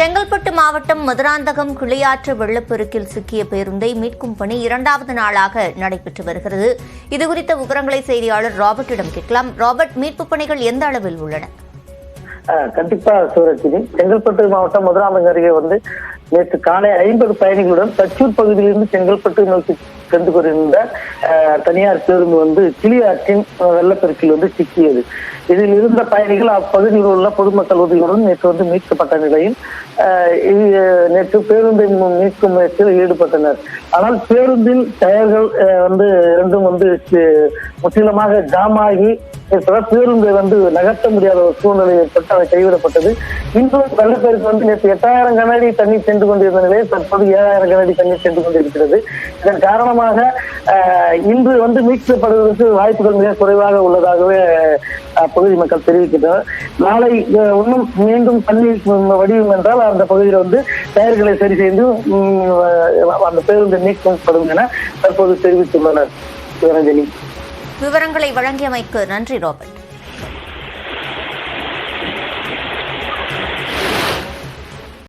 செங்கல்பட்டு மாவட்டம் மதுராந்தகம் கிளியாற்று வெள்ளப்பெருக்கில் சிக்கிய பேருந்தை மீட்கும் பணி இரண்டாவது நாளாக நடைபெற்று வருகிறது. இதுகுறித்த விவரங்களை செய்தியாளர் ராபர்ட்டிடம் கேட்கலாம். ராபர்ட் மீட்புப் பணிகள் எந்த அளவில் உள்ளன? கண்டிப்பா சூரட்சி செங்கல்பட்டு மாவட்டம் மதுராந்தகம் அருகே வந்து நேற்று காலை ஐம்பது பயணிகளுடன் தச்சூர் பகுதியிலிருந்து செங்கல்பட்டு நோக்கி சென்று கொண்டிருந்த தனியார் பேருந்து வந்து கிளியாற்றின் வெள்ளப்பெருக்கில் வந்து சிக்கியது. இதில் இருந்த பயணிகள் அப்பகுதியில் உள்ள பொதுமக்கள் உதவியுடன் நேற்று வந்து மீட்கப்பட்ட நிலையில் ஆஹ், நேற்று பேருந்தை மீட்கும் முயற்சியில் ஈடுபட்டனர். ஆனால் பேருந்தில் டயர்கள் வந்து இரண்டும் வந்து முற்றிலுமாக ஜாம் ஆகி பேருந்தை வந்து நகர்த்த முடியாத ஒரு சூழ்நிலை ஏற்பட்டு அதை கைவிடப்பட்டது. இன்றும் வெள்ளப்பெருக்கு வந்து நேற்று எட்டாயிரம் கனஅடி தண்ணீர் சென்று கொண்டிருந்த நிலையில் தற்போது ஏழாயிரம் கனஅடி தண்ணீர் சென்று கொண்டிருக்கிறது. இதன் காரணமாக ஆஹ், இன்று வந்து மீட்கப்படுவதற்கு வாய்ப்புகள் மிக குறைவாக உள்ளதாகவே பகுதி மக்கள் தெரிவிக்கின்றனர். நாளை இன்னும் மீண்டும் தண்ணீர் வடிவம் என்றால் அந்த பகுதியில் வந்து டயர்களை சரி செய்து அந்த பேருந்து நீக்கப்படும் என தற்போது தெரிவித்துள்ளனர். சிவரஞ்சனி விவரங்களை வழங்கியமைக்கு நன்றி ராபர்ட்